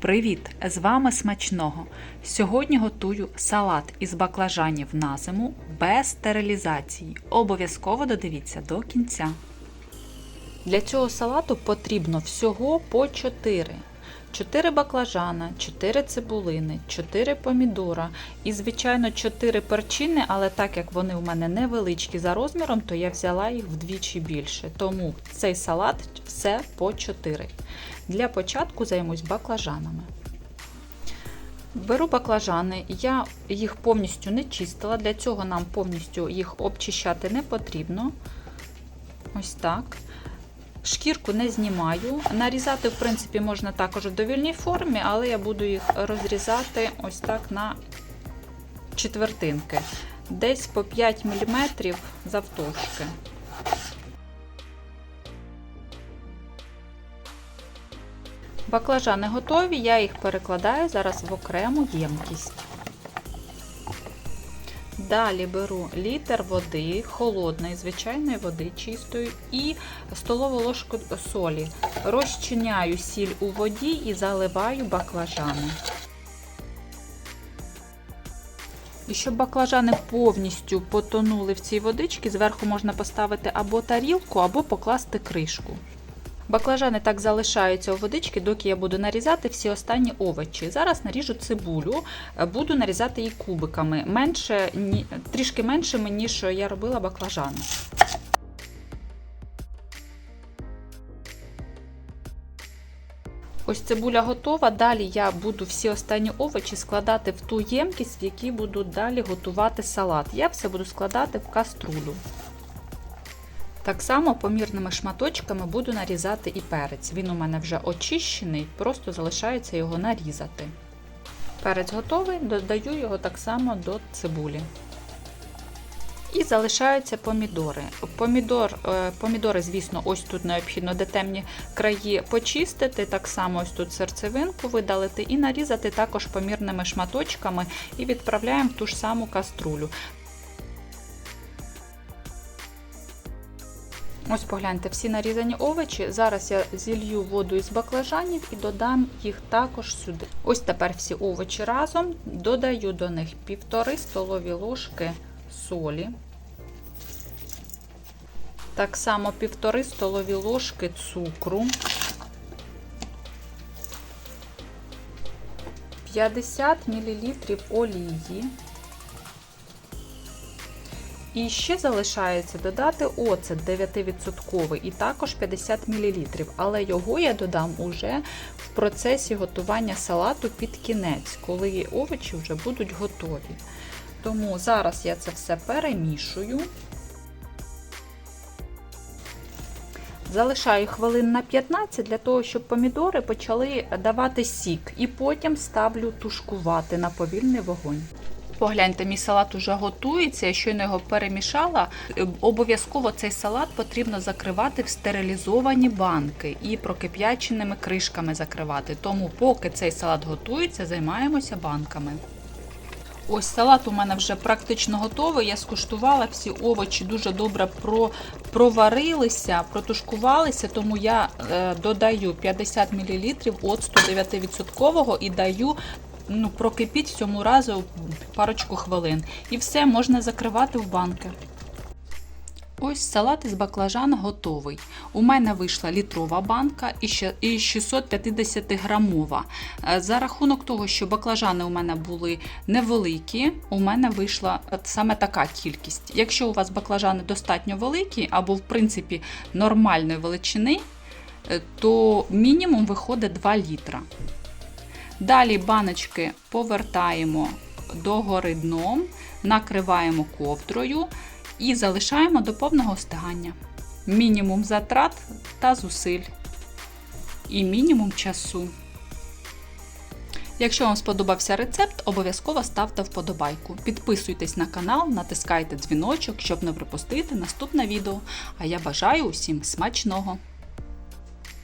Привіт! З вами смачного. Сьогодні готую салат із баклажанів на зиму без стерилізації. Обов'язково додивіться до кінця. Для цього салату потрібно всього по 4. 4 баклажана, 4 цибулини, 4 помідора і, звичайно, 4 перчини, але так як вони у мене невеличкі за розміром, то я взяла їх вдвічі більше. Тому цей салат все по 4. Для початку займусь баклажанами. Беру баклажани, я їх повністю не чистила, для цього нам повністю їх обчищати не потрібно. Ось так. Шкірку не знімаю. Нарізати, в принципі, можна також в довільній формі, але я буду їх розрізати ось так на четвертинки. Десь по 5 мм завтовшки. Баклажани готові, я їх перекладаю зараз в окрему ємкість. Далі беру літр води, холодної, звичайної води чистої і столову ложку солі. Розчиняю сіль у воді і заливаю баклажани. І щоб баклажани повністю потонули в цій водичці, зверху можна поставити або тарілку, або покласти кришку. Баклажани так залишаються у водички, доки я буду нарізати всі останні овочі. Зараз наріжу цибулю, буду нарізати її кубиками, менше, трішки меншими, ніж я робила баклажани. Ось цибуля готова. Далі я буду всі останні овочі складати в ту ємкість, в якій буду далі готувати салат. Я все буду складати в каструлю. Так само помірними шматочками буду нарізати і перець. Він у мене вже очищений, просто залишається його нарізати. Перець готовий, додаю його так само до цибулі. І залишаються помідори. Помідор, Помідори, звісно, ось тут необхідно де темні краї почистити, так само ось тут серцевинку видалити і нарізати також помірними шматочками і відправляємо в ту ж саму каструлю. Ось погляньте, всі нарізані овочі. Зараз я зілью воду із баклажанів і додам їх також сюди. Ось тепер всі овочі разом додаю до них півтори столові ложки солі. Так само півтори столові ложки цукру, 50 мл олії. І ще залишається додати оцет 9% і також 50 мл, але його я додам уже в процесі готування салату під кінець, коли овочі вже будуть готові. Тому зараз я це все перемішую. Залишаю хвилин на 15 для того, щоб помідори почали давати сік, і потім ставлю тушкувати на повільний вогонь. Погляньте, мій салат уже готується, я щойно його перемішала. Обов'язково цей салат потрібно закривати в стерилізовані банки і прокип'яченими кришками закривати. Тому, поки цей салат готується, займаємося банками. Ось салат у мене вже практично готовий. Я скуштувала, всі овочі дуже добре проварилися, протушкувалися, тому я е, додаю 50 мл оцту 9% і даю ну, прокипіть цьому разу парочку хвилин. І все, можна закривати в банки. Ось салат із баклажан готовий. У мене вийшла літрова банка і 650 грамова. Е, за рахунок того, що баклажани у мене були невеликі, у мене вийшла саме така кількість. Якщо у вас баклажани достатньо великі, або, в принципі, нормальної величини, е, то мінімум виходить 2 літра. Далі баночки повертаємо догори дном, накриваємо ковдрою і залишаємо до повного остигання. Мінімум затрат та зусиль. І мінімум часу. Якщо вам сподобався рецепт, обов'язково ставте вподобайку. Підписуйтесь на канал, натискайте дзвіночок, щоб не пропустити наступне відео. А я бажаю усім смачного!